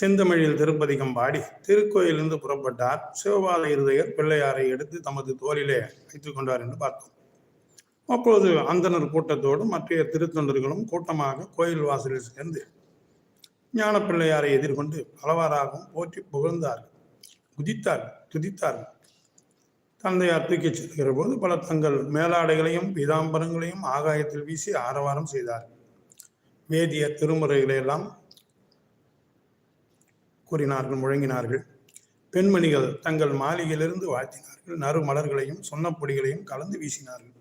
செந்தமிழில் திருப்பதிகம் பாடி திருக்கோயிலிருந்து புறப்பட்டார். சிவபாத இருதயர் பிள்ளையாரை எடுத்து தமது தோளிலே வைத்துக் கொண்டார் என்று பார்த்தோம். அப்பொழுது அந்தனர் கூட்டத்தோடு மற்ற திருத்தொண்டர்களும் கூட்டமாக கோயில் வாசலில் சேர்ந்து ஞான பிள்ளையாரை எதிர்கொண்டு பலவாறாகவும் போற்றி புகழ்ந்தார்கள். குதித்தார்கள் துதித்தார்கள். தந்தையார் தூக்கிச் செல்கிற போது பல தங்கள் மேலாடைகளையும் பீதாம்பரங்களையும் ஆகாயத்தில் வீசி ஆரவாரம் செய்தார்கள். வேதிய திருமுறைகளை எல்லாம் கூறினார்கள் முழங்கினார்கள். பெண்மணிகள் தங்கள் மாளிகையிலிருந்து வாழ்த்தினார்கள். நறு மலர்களையும் சொன்னப்பொடிகளையும் கலந்து வீசினார்கள்.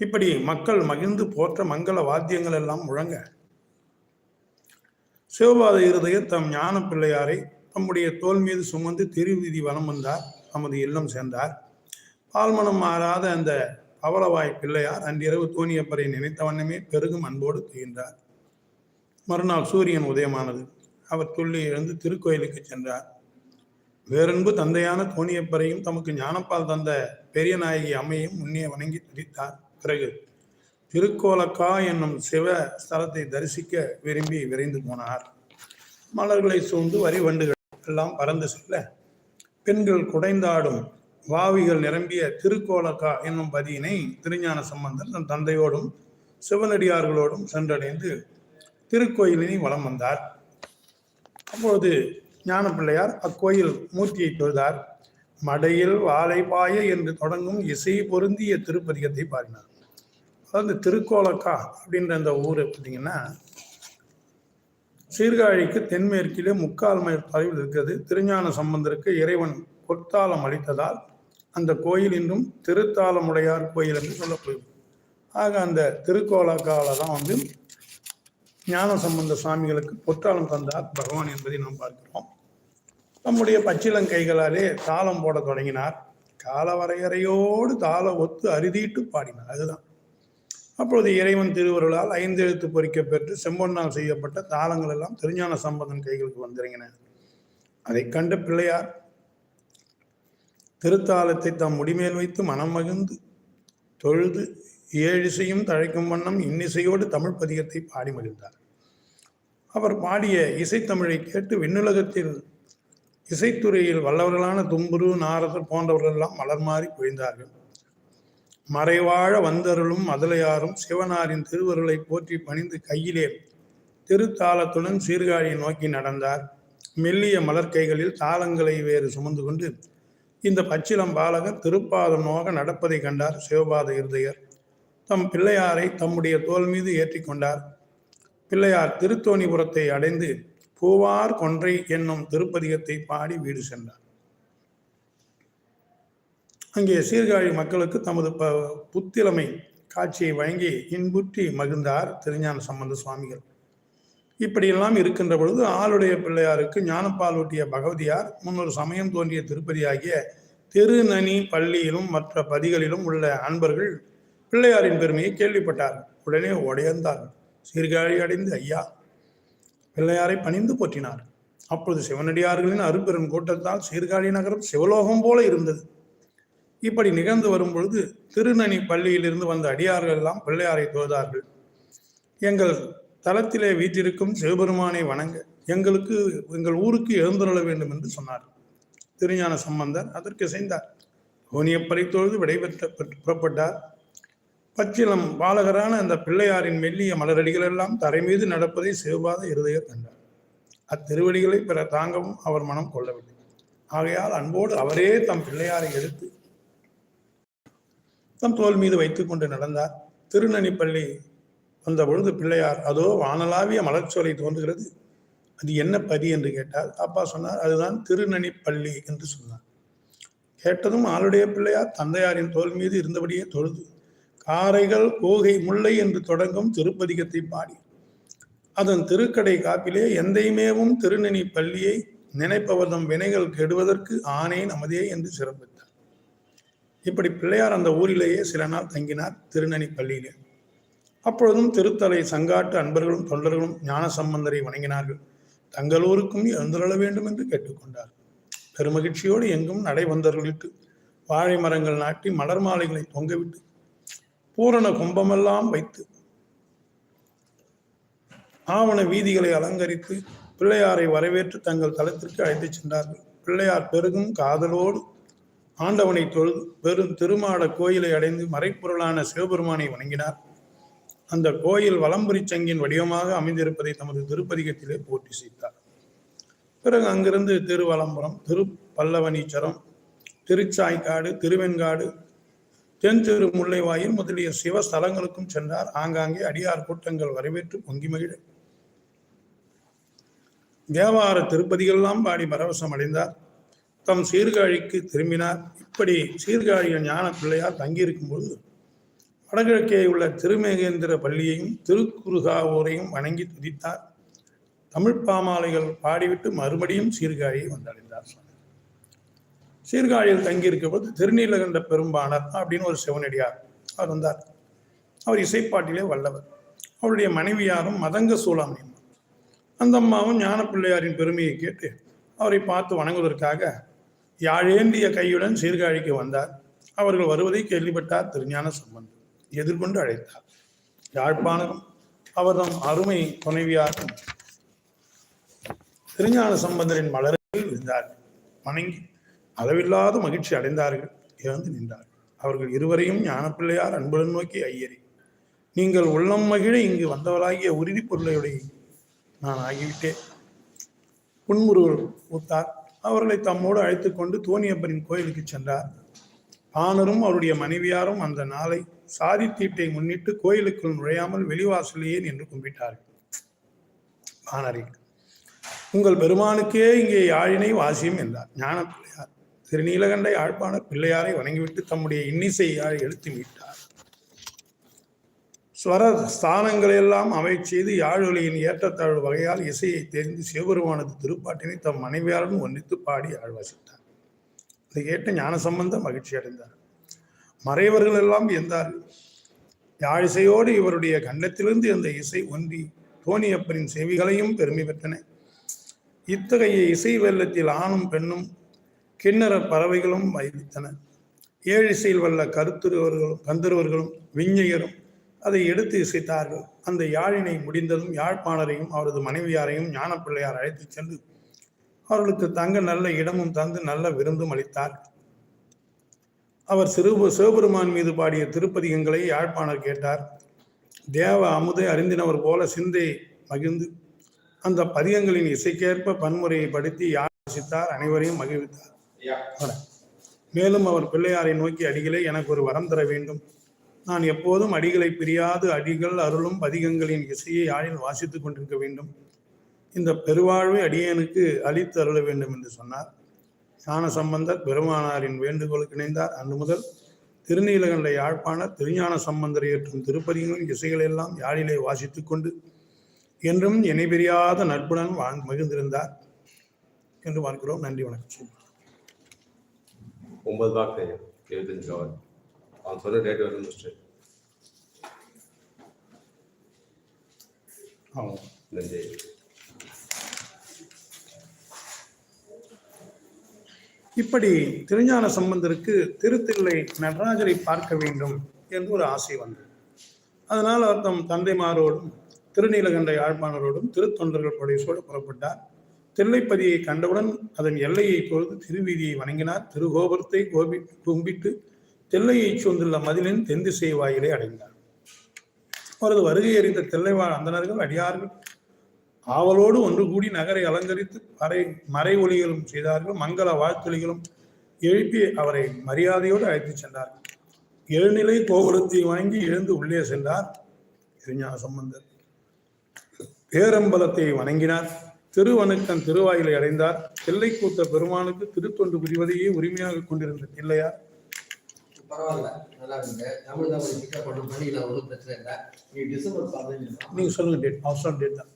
இப்படி மக்கள் மகிழ்ந்து போற்ற மங்கள வாத்தியங்கள் எல்லாம் முழங்க சிவபாத இருதயர் தம் ஞான பிள்ளையாரை தம்முடைய தோல் மீது சுமந்து திருவீதி வனம் வந்தார். தமது இல்லம் சேர்ந்தார். பால்மனம் மாறாத அந்த பவளவாய் பிள்ளையார் அன்றிரவு தோணியப்பரை நினைத்த வண்ணமே பெருகும் அன்போடு துயின்றார் மறுநாள் சூரியன் உதயமானது. அவர் துள்ளி எழுந்து திருக்கோயிலுக்கு சென்றார். வேறென்பு தந்தையான தோணியப்பரையும் தமக்கு ஞானப்பால் தந்த பெரிய நாயகி அம்மையும் முன்னே வணங்கி துதித்தார். பிறகு திருக்கோலக்கா என்னும் சிவ ஸ்தலத்தை தரிசிக்க விரும்பி விரைந்து போனார். மலர்களை சூழ்ந்து வரி வண்டுகள் எல்லாம் பறந்து செல்ல பெண்கள் குடைந்தாடும் வாவிகள் நிரம்பிய திருக்கோலக்கா என்னும் பதியினை திருஞான சம்பந்தர் தன் தந்தையோடும் சிவனடியார்களோடும் சென்றடைந்து திருக்கோயிலினை வலம் வந்தார். அப்பொழுது ஞான பிள்ளையார் அக்கோயில் மூர்த்தியை தொழுதார். மடையில் வாழைப்பாய என்று தொடங்கும் இசை பொருந்திய திருப்பதிகத்தை பாடினார். அதாவது திருக்கோலக்கா அப்படின்ற அந்த ஊர் பார்த்தீங்கன்னா சீர்காழிக்கு தென்மேற்கிலே முக்கால் மைல் தொலைவில் இருக்கிறது. திருஞான சம்பந்தருக்கு இறைவன் பொற்தாளம் அளித்ததால் அந்த கோயில் இன்றும் திருத்தாளமுடையார் கோயில் என்று சொல்லப்படுகிறது. ஆக அந்த திருக்கோலக்காவில் தான் வந்து ஞான சம்பந்த சுவாமிகளுக்கு பொற்றாளம் தந்தார் பகவான் என்பதை நாம் பார்க்கிறோம். நம்முடைய பச்சிலங்கைகளாலே தாளம் போட தொடங்கினார். காலவரையறையோடு தாள ஒத்து அறுதிட்டு பாடினார். அதுதான். அப்பொழுது இறைவன் திருவருளால் ஐந்து எழுத்து பொறிக்க பெற்று செம்பொன்னால் செய்யப்பட்ட தாளங்கள் எல்லாம் திருஞான சம்பந்தன் கைகளுக்கு வந்திறங்கின. அதை கண்ட பிள்ளையார் திருத்தாளத்தை தம் முடிமேல் வைத்து மனம் மகிழ்ந்து தொழுது ஏழிசையும் தழைக்கும் வண்ணம் இன்னிசையோடு தமிழ் பதிகத்தை பாடி மகிழ்ந்தார். அவர் பாடிய இசைத்தமிழை கேட்டு விண்ணுலகத்தில் இசைத்துறையில் வல்லவர்களான தும்புரு நாரதர் போன்றவர்கள் எல்லாம் மலர் மாறி பொழிந்தார்கள் மறைவாழ வந்தருளும் மதலையாரும் சிவனாரின் திருவருளை போற்றி பணிந்து கையிலே திருத்தாளத்துடன் சீர்காழியை நோக்கி நடந்தார். மெல்லிய மலர் கைகளில் தாளங்களை வேறு சுமந்து கொண்டு இந்த பச்சிலம் பாலகர் திருப்பாதம் நோக நடப்பதை கண்டார் சிவபாத இருதயர். தம் பிள்ளையாரை தம்முடைய தோல் மீது ஏற்றி கொண்டார். பிள்ளையார் திருத்தோணிபுரத்தை அடைந்து பூவார் கொன்றை என்னும் திருப்பதிகத்தை பாடி வீடு சென்றார். அங்கே சீர்காழி மக்களுக்கு தமது ப புத்திலமை காட்சியை வழங்கி இன்புற்றி மகிழ்ந்தார் திருஞான சம்பந்த சுவாமிகள். இப்படியெல்லாம் இருக்கின்ற பொழுது ஆளுடைய பிள்ளையாருக்கு ஞானப்பாலூட்டிய பகவதியார் முன்னொரு சமயம் தோன்றிய திருப்பதியாகிய திருநனி பள்ளியிலும் மற்ற பதிகளிலும் உள்ள அன்பர்கள் பிள்ளையாரின் பெருமையை கேள்விப்பட்டார் உடனே உடையந்தார்கள் சீர்காழி அடைந்து ஐயா பிள்ளையாரை பணிந்து போற்றினார். அப்பொழுது சிவனடியார்களின் அருப்பெரும் கூட்டத்தால் சீர்காழி நகரம் சிவலோகம் போல இருந்தது. இப்படி நிகழ்ந்து வரும் பொழுது திருநனி பள்ளியிலிருந்து வந்த அடியார்கள் எல்லாம் பிள்ளையாரை தோதார்கள். எங்கள் தளத்திலே வீற்றிருக்கும் சிவபெருமானை வணங்க எங்களுக்கு எங்கள் ஊருக்கு எழுந்துள்ள வேண்டும் என்று சொன்னார். திருஞான சம்பந்தர் அதற்கு செய்தார் கோனியப்பறை தொழுது விடைபெற்ற புறப்பட்டார். பச்சிலம் பாலகரான அந்த பிள்ளையாரின் மெல்லிய மலரடிகள் எல்லாம் தரை மீது நடப்பதை சிவபாத இருதயர் கண்டார். அத்திருவடிகளை பிற தாங்கவும் அவர் மனம் கொள்ளவில்லை. ஆகையால் அன்போடு அவரே தம் பிள்ளையாரை எடுத்து தம் தோல் மீது வைத்துக்கொண்டு நடந்தார். திருநனிப்பள்ளி வந்த பொழுது பிள்ளையார் அதோ வானலாவிய மலர்ச்சோலை தோன்றுகிறது. அது என்ன பதி? என்று கேட்டார். அப்பா சொன்னார் அதுதான் திருநனிப்பள்ளி என்று சொன்னார். கேட்டதும் ஆளுடைய பிள்ளையார் தந்தையாரின் தோல் மீது இருந்தபடியே தொழுது காரைகள் கோகை முல்லை என்று தொடங்கும் திருப்பதிகத்தை பாடி அதன் திருக்கடை காப்பிலே எந்தைமேவும் திருநெனி பள்ளியை நினைப்பவர்தம் வினைகள் கெடுவதற்கு ஆனே நமதே என்று சிறப்பித்தார். இப்படி பிள்ளையார் அந்த ஊரிலேயே சில நாள் தங்கினார் திருநெனி பள்ளியிலே. அப்பொழுதும் திருத்தலை சங்காட்டு அன்பர்களும் தொண்டர்களும் ஞான சம்பந்தரை வணங்கினார்கள். தங்கள் ஊருக்கும் எழுந்துள்ள வேண்டும் என்று கேட்டுக்கொண்டார். பெருமகிழ்ச்சியோடு எங்கும் நடை வந்தவர்களுக்கு வாழை மரங்கள் நாட்டி மலர் மாலைகளை தொங்கவிட்டு பூரண கும்பமெல்லாம் வைத்து ஆவண வீதிகளை அலங்கரித்து பிள்ளையாரை வரவேற்று தங்கள் தளத்திற்கு அழைத்துச் சென்றார்கள். பிள்ளையார் பெருகும் காதலோடு ஆண்டவனை தொழுது பெரும் திருமாட கோயிலை அடைந்து மறைப்பொருளான சிவபெருமானை வணங்கினார். அந்த கோயில் வலம்புரி சங்கின் வடிவமாக அமைந்திருப்பதை தமது திருப்பதிகத்திலே போட்டி செய்தார். பிறகு அங்கிருந்து திருவலம்புரம் திரு பல்லவனீச்சரம் திருச்சாய்க்காடு திருவெண்காடு தென் திரு முல்லைவாயில் முதலிய சிவ ஸ்தலங்களுக்கும் சென்றார். ஆங்காங்கே அடியார் கூட்டங்கள் வரவேற்று பொங்கி மகிழ. தேவார திருப்பதிகளெல்லாம் பாடி பரவசம் அடைந்தார். தம் சீர்காழிக்கு திரும்பினார். இப்படி சீர்காழியில் ஞான பிள்ளையார் தங்கியிருக்கும் பொழுது வடகிழக்கே உள்ள திருமேகேந்திர பள்ளியையும் திருக்குறுகாவூரையும் வணங்கி துதித்தார். தமிழ் பாமாலைகள் பாடிவிட்டு மறுபடியும் சீர்காழியை வந்தடைந்தார். சுவாமி. சீர்காழியில் தங்கியிருக்கும் போது திருநீலகண்ட பெரும்பாளர் அப்படின்னு ஒரு சிவனடியார் அவர் வந்தார். அவர் இசைப்பாட்டிலே வல்லவர். அவருடைய மனைவியாரும் மதங்க சூளாமணி அந்த அம்மாவும் ஞான பிள்ளையாரின் பெருமையை கேட்டு அவரை பார்த்து வணங்குவதற்காக யாழேந்திய கையுடன் சீர்காழிக்கு வந்தார். அவர்கள் வருவதை கேள்விப்பட்டார் திருஞான சம்பந்தர். எதிர்கொண்டு அழைத்தார். யாழ்ப்பாணரும் அவர்தம் அருமை துணைவியாரும் திருஞான சம்பந்தரின் மலரில் இருந்தார் வணங்கி அளவில்லாத மகிழ்ச்சி அடைந்தார்கள். இறந்து நின்றார்கள். அவர்கள் இருவரையும் ஞானப்பிள்ளையார் அன்புடன் நோக்கி ஐயறி நீங்கள் உள்ளம் மகிழ இங்கு வந்தவராகிய உறுதி பொருளையுடைய நான் ஆகிவிட்டேன். புன்முருகல் பூத்தார். அவர்களை தம்மோடு அழைத்து கொண்டு தோணியப்பரின் கோயிலுக்கு சென்றார். பாணரும் அவருடைய மனைவியாரும் அந்த நாளை சாதி தீட்டை முன்னிட்டு கோயிலுக்குள் நுழையாமல் வெளிவாசலையே நின்று கும்பிட்டார்கள். பாணரே உங்கள் பெருமானுக்கே இங்கே யாழினை வாசியும் என்றார். ஞானப்பிள்ளையார் திருநீலகண்ட யாழ்ப்பாணர் பிள்ளையாரை வணங்கிவிட்டு தம்முடைய இன்னிசையாரை எழுத்து மீட்டார். ஸ்வர ஸ்தானங்களையெல்லாம் அமைச் செய்து யாழொலியின் ஏற்றத்தாழ்வு வகையால் இசையை தெரிந்து சிவபெருமானது திருப்பாட்டினை தம் மனைவியாருடன் ஒன்றித்து பாடி ஆழ்வாசித்தார். இதை கேட்ட ஞான சம்பந்த மகிழ்ச்சி அடைந்தார். மறைவர்கள் எல்லாம் எந்தார்கள் யாழிசையோடு இவருடைய கண்டத்திலிருந்து அந்த இசை ஒன்றி தோணியப்பரின் செவிகளையும் பெருமை பெற்றன. இத்தகைய இசை வெள்ளத்தில் ஆணும் பெண்ணும் கிண்ணற பறவைகளும் வைத்தன ஏழிசையில் வல்ல கருத்துருவர்களும் கந்தருவர்களும் விஞ்ஞையரும் அதை எடுத்து இசைத்தார்கள். அந்த யாழினை முடிந்ததும் யாழ்ப்பாணரையும் அவரது மனைவியாரையும் ஞானப்பிள்ளையார் அழைத்துச் சென்று அவர்களுக்கு தங்க நல்ல இடமும் தந்து நல்ல விருந்தும் அளித்தார். அவர் சிறு சிவபெருமான் மீது பாடிய திருப்பதிகங்களை யாழ்ப்பாணர் கேட்டார். தேவ அமுதை அறிந்தினவர் போல சிந்தை மகிழ்ந்து அந்த பதிகங்களின் இசைக்கேற்ப பன்முறையை படுத்தி யாசித்தார் அனைவரையும் மகிழ்வித்தார். மேலும் அவர் பிள்ளையாரை நோக்கி அடிகளை எனக்கு ஒரு வரம் தர வேண்டும். நான் எப்போதும் அடிகளை பிரியாது அடிகள் அருளும் பதிகங்களின் இசையை யாழில் வாசித்துக் கொண்டிருக்க வேண்டும். இந்த பெருவாழ்வை அடியேனுக்கு அளித்து அருள வேண்டும் என்று சொன்னார். ஞான சம்பந்தர் பெருமானாரின் வேண்டுகோளுக்கு இணைந்தார். அன்று முதல் திருநீலகண்ட யாழ்ப்பாணர் திருஞான சம்பந்தர் ஏற்றும் திருப்பதிகளின் இசைகளெல்லாம் யாழிலே வாசித்துக் கொண்டு என்றும் இணைபிரியாத நட்புடன் வாழ் மகிழ்ந்திருந்தார். என்று பார்க்கிறோம் நன்றி வணக்கம். ஒன்பது வாக்கு எழுபத்தஞ்சு கவர் அவன் சொன்ன டேட் வரைக்கும் முடிச்சிட்டு. ஆமாம். நன்றி இப்படி திருஞான சம்பந்தருக்கு திருத்தில்லை நடராஜரை பார்க்க வேண்டும் என்று ஒரு ஆசை வந்தது. அதனால் அவர் தம் தந்தைமாரோடும் திருநீலகண்ட யாழ்ப்பாணரோடும் திருத்தொண்டர்கள் படையோடு புறப்பட்டார். தில்லைப்பதியை கண்டவுடன் அதன் எல்லையை பொழுது திருவீதியை வணங்கினார். திருகோபுரத்தை கோபி கும்பிட்டு தில்லையை சூழ்ந்துள்ள மதிலின் தென் திசை வாயிலை அடைந்தார். அவரது வருகை அறிந்த தில்லைவாழ் அந்தணர்கள் அடியார்கள் ஆவலோடு ஒன்று கூடி நகரை அலங்கரித்து மறை மறை ஒளிகளும் செய்தார்கள். மங்கள வாழ்த்தொலிகளும் எழுப்பி அவரை மரியாதையோடு அழைத்துச் சென்றார்கள். எழுநிலை கோபுரத்தை வாங்கி எழுந்து உள்ளே சென்றார். திருஞான சம்பந்தர் பேரம்பலத்தை வணங்கினார். திருவணுக்கன் திருவாயிலை அடைந்தார். தில்லை கூத்த பெருமானுக்கு திருத்தொண்டு புரிவதையே உரிமையாக கொண்டிருந்த தில்லையார் பரவாயில்ல. நல்லா இருக்கு தமிழ் தான் கொஞ்சம் பிக்கப் பண்ணும் பண்ணிக்கலாம் ஒன்றும் பிரச்சனை இல்லை. நீ டிசம்பர் பதினஞ்சு நீங்க சொல்லுங்க டேட் அவசரம் டேட் தான்.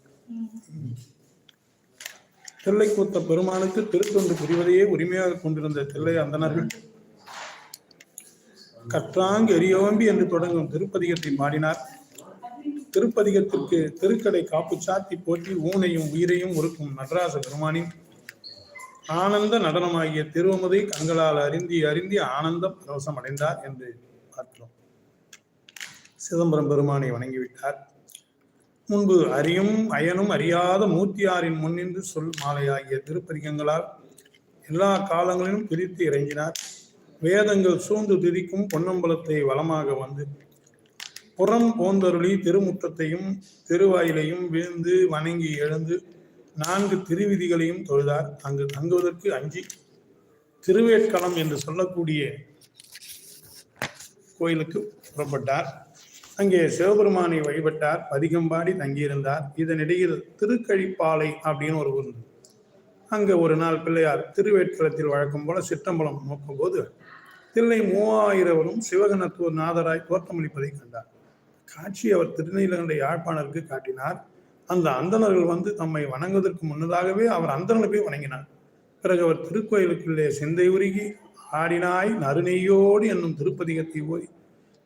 தில்லை கூத்த பெருமானுக்கு திருத்தொண்டு புரிவதையே உரிமையாக கொண்டிருந்த தில்லை அந்தணர்கள் கற்றாங்கு எரியோம்பி என்று தொடங்கும் திருப்பதிகத்தை பாடினார் திருப்பதிகத்திற்கு திருக்கடை காப்பு சாத்தி போற்றி ஊனையும் உயிரையும் உருக்கும் நடராச பெருமானின் ஆனந்த நடனமாகிய திருவமுதை கண்களால் அறிந்தி அறிந்தி ஆனந்த பரவசம் அடைந்தார் என்று பார்க்கிறோம். சிதம்பரம் பெருமானை வணங்கிவிட்டார். முன்பு அறியும் அயனும் அறியாத மூர்த்தியாரின் முன்னின்று சொல் மாலையாகிய திருப்பதிகங்களால் எல்லா காலங்களிலும் பிரித்து இறங்கினார். வேதங்கள் சூழ்ந்து திதிக்கும் பொன்னம்பலத்தை வளமாக வந்து புறம் போந்தருளி திருமுற்றத்தையும் திருவாயிலையும் விழுந்து வணங்கி எழுந்து நான்கு திருவிதிகளையும் தொழுதார். அங்கு தங்குவதற்கு அஞ்சி திருவேட்களம் என்று சொல்லக்கூடிய கோயிலுக்கு புறப்பட்டார். அங்கே சிவபெருமானை வழிபட்டார். பதிகம்பாடி தங்கியிருந்தார். இதனிடையில் திருக்கழிப்பாலை அப்படின்னு ஒரு ஊர் அங்கே ஒரு நாள் பிள்ளையார் திருவேட்களத்தில் வழக்கம் போல சிற்றம்பலம் நோக்கும்போது தில்லை மூவாயிரவரும் சிவகணத்துவ நாதராய் தோற்றமளிப்பதை கண்டார். காட்சி அவர் திருநீலகண்ட யாழ்ப்பாணருக்கு காட்டினார். அந்த அந்தணர்கள் வந்து தம்மை வணங்குவதற்கு முன்னதாகவே அவர் அந்தணனை போய் வணங்கினார். பிறகு அவர் திருக்கோயிலுக்குள்ளே சிந்தை உருகி ஆடினாய் நறுநெய்யோடு என்னும் திருப்பதிகத்தை ஓதி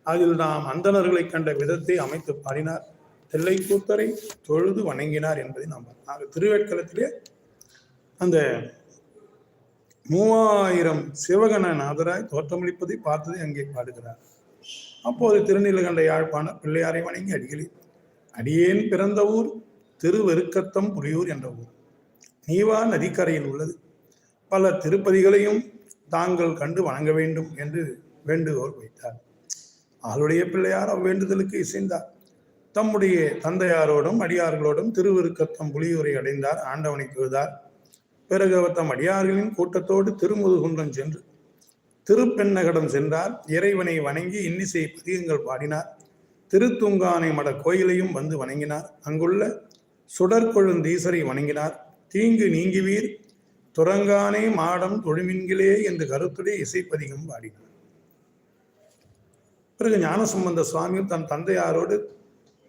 அதில் நாம் அந்தணர்களை கண்ட விதத்தை அமைத்து பாடினார். தெல்லை கூத்தரை தொழுது வணங்கினார் என்பதை நாம் பார்த்தோம். திருவேட்களத்திலே அந்த மூவாயிரம் சிவகணநாதராய் தோற்றமளிப்பதை பார்த்ததை அங்கே பாடுகிறார். அப்போது திருநீலகண்ட யாழ்ப்பாண பிள்ளையாரை வணங்கி அடிகளி அடியேன் பிறந்த ஊர் திருவெருக்கத்தம் புலியூர் என்ற ஊர். நீவா நதிக்கரையில் உள்ளது. பல திருப்பதிகளையும் தாங்கள் கண்டு வணங்க வேண்டும் என்று வேண்டுகோள் வைத்தார். அவளுடைய பிள்ளையார் அவ்வேண்டுதலுக்கு இசைந்தார். தம்முடைய தந்தையாரோடும் அடியார்களோடும் திருவெருக்கத்தம் புலியூரை அடைந்தார். ஆண்டவனை தொழுதார் பிறகு அவர் தம் அடியார்களின் கூட்டத்தோடு திருமுதுகுன்றம் சென்று திருப்பெண்ணகடம் சென்றார். இறைவனை வணங்கி இன்னிசை பதிகங்கள் பாடினார். திருத்துங்கானை மட கோயிலையும் வந்து வணங்கினார். அங்குள்ள சுடற்கொழுந்தீசரை வணங்கினார். தீங்கு நீங்குவீர். துறங்கானே மாடம் தொழுமின்களே என்று கருத்துடைய இசைப்பதிகம் பாடினார். பிறகு ஞானசம்பந்த சுவாமியும் தன் தந்தையாரோடு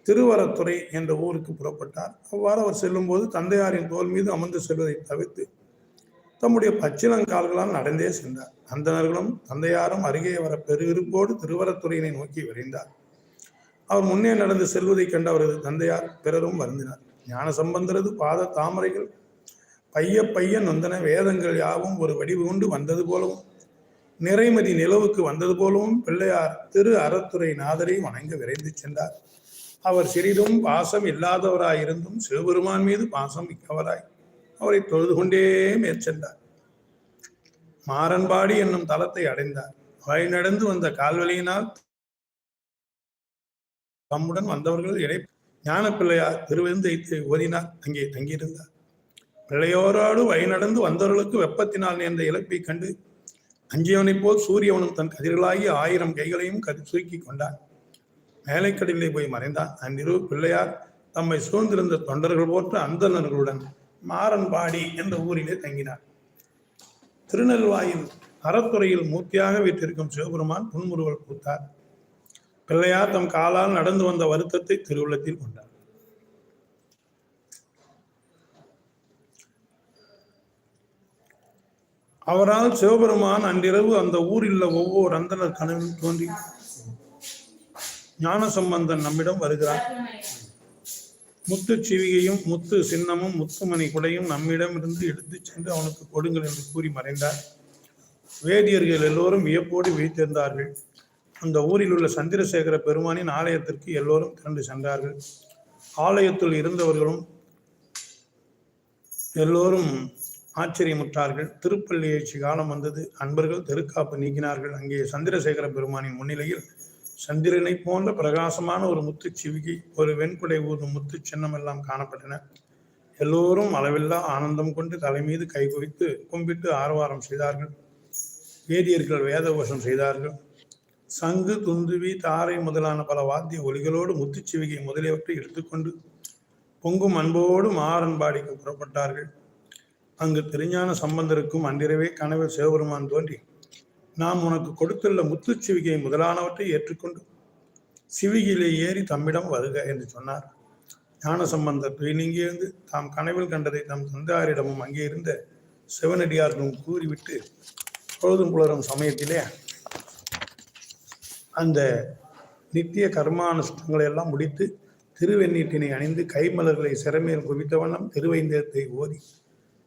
திருவரத்துறை என்ற ஊருக்கு புறப்பட்டார். அவ்வாறு அவர் செல்லும்போது தந்தையாரின் தோல் மீது அமர்ந்து செல்வதை தவிர்த்து தம்முடைய பச்சிலங்கால்களால் நடந்தே சென்றார். அந்தணர்களும் தந்தையாரும் அருகே வர பெருவிருப்போடு திருவரத்துறையினை நோக்கி விரைந்தார். அவர் முன்னே நடந்து செல்வதைக் கண்ட அவரது தந்தையார் பிறரும் வருந்தினார். ஞான சம்பந்தரது பாத தாமரைகள் பைய பைய நொந்தன வேதங்கள் யாவும் ஒரு வடிவு கொண்டு வந்தது போலவும் நிறைமதி நிலவுக்கு வந்தது போலவும் பிள்ளையார் திரு அறத்துறை நாதரை வணங்க விரைந்து சென்றார். அவர் சிறிதும் பாசம் இல்லாதவராயிருந்தும் சிவபெருமான் மீது பாசம் மிக்கவராய். அவரை தொழுது கொண்டே மேற்சென்றார் மாறன்பாடி என்னும் தளத்தை அடைந்தார். வழிநடந்து வந்த கால்வழியினால் தம்முடன் வந்தவர்கள் இடை ஞான பிள்ளையார் திருவெந்தைத்து ஓதினார். அங்கே தங்கியிருந்தார். பிள்ளையோரோடு வழிநடந்து வந்தவர்களுக்கு வெப்பத்தினால் நேர்ந்த இழப்பை கண்டு அஞ்சியவனைப் போல் சூரியவனும் தன் கதிர்களாகி ஆயிரம் கைகளையும் கதி சுருக்கி கொண்டான். மேலைக்கடலிலே போய் மறைந்தான். அந்நிரு பிள்ளையார் தம்மை சூழ்ந்திருந்த தொண்டர்கள் போன்ற அந்தணர்களுடன் மாறன்பாடி என்ற ஊரிலே தங்கினார். திருநெல்வாயில் அறத்துறையில் மூர்த்தியாக வீற்றிருக்கும் சிவபெருமான் புன்முறுவல் பூத்தார். பிள்ளையார் தம் காலால் நடந்து வந்த வருத்தத்தை திருவுள்ளத்தில் கொண்டார். அவரால் சிவபெருமான் அன்றிரவு அந்த ஊரில் ஒவ்வொரு அந்தனர் கனவில் தோன்றி ஞான சம்பந்தன் நம்மிடம் வருகிறார். முத்து சிவிகையும் முத்து சின்னமும் முத்துமணி குடையும் நம்மிடமிருந்து எடுத்து சென்று அவனுக்கு கொடுங்கள் என்று கூறி மறைந்தார். வேதியர்கள் எல்லோரும் வியப்போடு விழித்திருந்தார்கள். அந்த ஊரில் உள்ள சந்திரசேகர பெருமானின் ஆலயத்திற்கு எல்லோரும் திரண்டு சென்றார்கள். ஆலயத்தில் இருந்தவர்களும் எல்லோரும் ஆச்சரியமுற்றார்கள். திருப்பள்ளி காலம் வந்தது. அன்பர்கள் தெருக்காப்பு நீக்கினார்கள். அங்கே சந்திரசேகர பெருமானின் முன்னிலையில் சந்திரனை போன்ற பிரகாசமான ஒரு முத்து சிவிகி ஒரு வெண்குடை ஊதும் முத்து சின்னம் எல்லாம் காணப்பட்டன. எல்லோரும் அளவில்லா ஆனந்தம் கொண்டு தலைமீது கை குவித்து கும்பிட்டு ஆரவாரம் செய்தார்கள். வேதியர்கள் வேதகோஷம் செய்தார்கள். சங்கு துந்துவி தாரை முதலான பல வாத்திய ஒலிகளோடு முத்துச்சிவிகை முதலியவற்றை எடுத்துக்கொண்டு பொங்கும் அன்போடு மாறன்பாடிக்கு புறப்பட்டார்கள். அங்கு திருஞான சம்பந்தருக்கும் அன்றிரவே கனவில் சிவபெருமான் தோன்றி நாம் உனக்கு கொடுத்துள்ள முத்துச்சிவிகை முதலானவற்றை ஏற்றுக்கொண்டு சிவிகிலே ஏறி தம்மிடம் வருக என்று சொன்னார். ஞான சம்பந்தர் துயிலிங்கிருந்து தாம் கனவில் கண்டதை தம் தந்தையாரிடமும் அங்கே இருந்த சிவனடியார்களும் கூறிவிட்டு பொழுதும் புலரும் சமயத்திலே அந்த நித்திய கர்மானுஷ்டங்களை எல்லாம் முடித்து திருவெண்ணீட்டினை அணிந்து கைமலர்களை சிறமேல் குவித்த வண்ணம் திருவைந்தத்தை ஓதி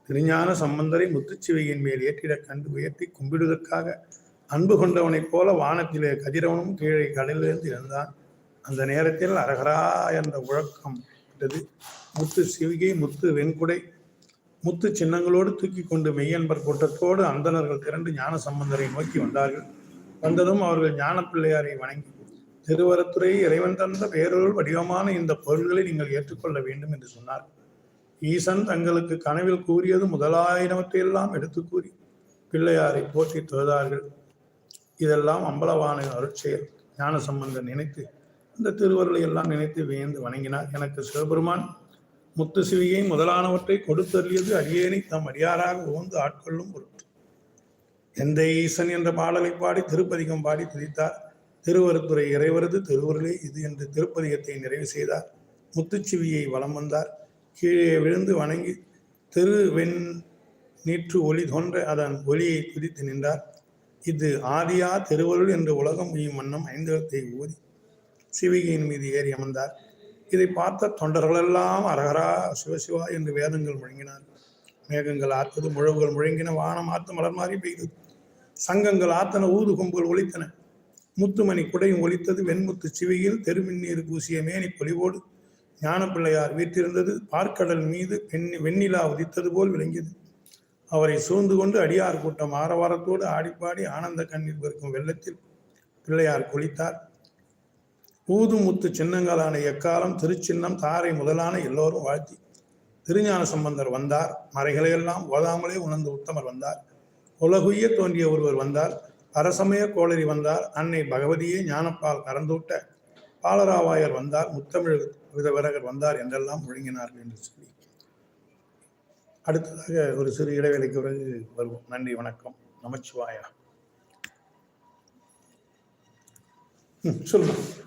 திருஞான சம்பந்தரை முத்துச்சிவையின் மேல் ஏற்றிடக் கண்டு உயர்த்தி கும்பிடுவதற்காக அன்பு கொண்டவனைப் போல வானத்திலே கதிரவனும் கீழே கடலிலிருந்து இருந்தான் அந்த நேரத்தில் அரகரா என்ற உழக்கம் விட்டது. முத்து சிவிகை முத்து வெண்குடை முத்து சின்னங்களோடு தூக்கி கொண்டு மெய்யன்பர் கூட்டத்தோடு அந்தணர்கள் திரண்டு ஞான சம்பந்தரை நோக்கி வந்தார்கள். வந்ததும் அவர்கள் ஞான பிள்ளையாரை வணங்கி திருவரத்துறை இறைவன் தந்த பேரொருள் வடிவமான இந்த பொருள்களை நீங்கள் ஏற்றுக்கொள்ள வேண்டும் என்று சொன்னார். ஈசன் தங்களுக்கு கனவில் கூறியது முதலாயிரவற்றையெல்லாம் எடுத்து கூறி பிள்ளையாரை போற்றி தொழுதார்கள். இதெல்லாம் அம்பலவான அருட்செயல். ஞான சம்பந்தம் நினைத்து இந்த திருவருளை எல்லாம் நினைத்து வியந்து வணங்கினார். எனக்கு சிவபெருமான் முத்து சிவியை முதலானவற்றை கொடுத்தருளியது அடியேனை தம் அடியாராக உகந்து ஆட்கொள்ளும் பொருட்டு. எந்த ஈசன் என்ற பாடலை பாடி திருப்பதிகம் பாடி துதித்தார். திருவருத்துறை இறைவரது திருவருளே இது என்று திருப்பதிகத்தை நிறைவு செய்தார். முத்துச்சிவியை வலம் வந்தார். கீழே விழுந்து வணங்கி திரு வெண் நீற்று ஒளி தோன்ற அதன் ஒளியை துதித்து நின்றார். இது ஆதியா திருவருள் என்று உலகம் உய்யும் வண்ணம் ஐந்தகத்தை ஊதி சிவிகையின் மீது ஏறி அமர்ந்தார். இதை பார்த்த தொண்டர்களெல்லாம் அரகரா சிவசிவா என்று வேதங்கள் முழங்கினார். மேகங்கள் ஆத்தது முழவுகள் முழங்கின வானம் ஆத்து மலர் மாறி பெய்தது. சங்கங்கள் ஆத்தன ஊது கொம்புகள் ஒலித்தன. முத்துமணி குடையும் ஒலித்தது வெண்முத்து சிவியில் தெருமின்னீர் பூசிய மேனி பொலிவோடு ஞானப்பிள்ளையார் வீற்றிருந்தது. பார்க்கடல் மீது பெண் வெண்ணிலா உதித்தது போல் விளங்கியது. அவரை சூழ்ந்து கொண்டு அடியார் கூட்டம் ஆரவாரத்தோடு ஆடிப்பாடி ஆனந்த கண்ணீர் பெருக்கும் வெள்ளத்தில் பிள்ளையார் குளித்தார். ஊது முத்து சின்னங்களான எக்காலம் திருச்சின்னம் தாரை முதலான எல்லோரும் வாழ்த்தி திருஞான சம்பந்தர் வந்தார். மறைகளையெல்லாம் ஓதாமலே உணர்ந்து உத்தமர் வந்தார். உலகுய்ய தோன்றிய ஒருவர் வந்தார். அரசமய கோளரி வந்தார். அன்னை பகவதியே ஞானப்பால் கறந்தூட்ட பாலராவாயர் வந்தார். முத்தமிழ் விதவரகர் வந்தார் என்றெல்லாம் முழுங்கினார்கள் என்று சொல்லி. அடுத்ததாக ஒரு சிறு இடைவேளைக்கு பிறகு வருவோம். நன்றி வணக்கம். நமச்சிவாயா. ம், சொல்லுங்க.